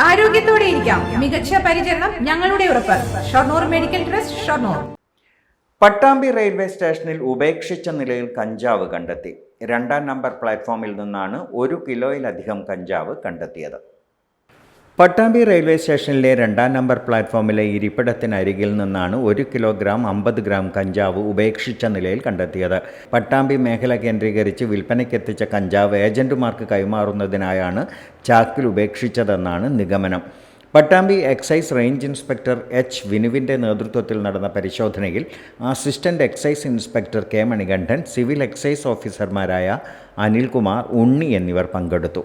ആരോഗ്യത്തോടെ ഇരിക്കാം. മികച്ച പരിചരണം ഞങ്ങളുടെ ഉറപ്പ്. Shoranur medical trust Shoranur. Pattambi railway സ്റ്റേഷനിൽ ഉപേക്ഷിച്ച നിലയിൽ കഞ്ചാവ് കണ്ടെത്തി. രണ്ടാം നമ്പർ പ്ലാറ്റ്ഫോമിൽ നിന്നാണ് ഒരു കിലോയിലധികം കഞ്ചാവ് കണ്ടെത്തിയത്. പട്ടാമ്പി റെയിൽവേ സ്റ്റേഷനിലെ രണ്ടാം നമ്പർ പ്ലാറ്റ്ഫോമിലെ ഇരിപ്പിടത്തിനരികിൽ നിന്നാണ് ഒരു കിലോഗ്രാം അമ്പത് ഗ്രാം കഞ്ചാവ് ഉപേക്ഷിച്ച നിലയിൽ കണ്ടെത്തിയത്. പട്ടാമ്പി മേഖല കേന്ദ്രീകരിച്ച് വിൽപ്പനയ്ക്കെത്തിച്ച കഞ്ചാവ് ഏജന്റുമാർക്ക് കൈമാറുന്നതിനായാണ് ചാക്കിൽ ഉപേക്ഷിച്ചതെന്നാണ് നിഗമനം. Pattambi excise range inspector H വിനുവിന്റെ നേതൃത്വത്തിൽ നടന്ന പരിശോധനയിൽ assistant excise inspector K Manikandan civil excise ഓഫീസർമാരായ അനിൽകുമാർ ഉണ്ണി എന്നിവർ പങ്കെടുത്തു.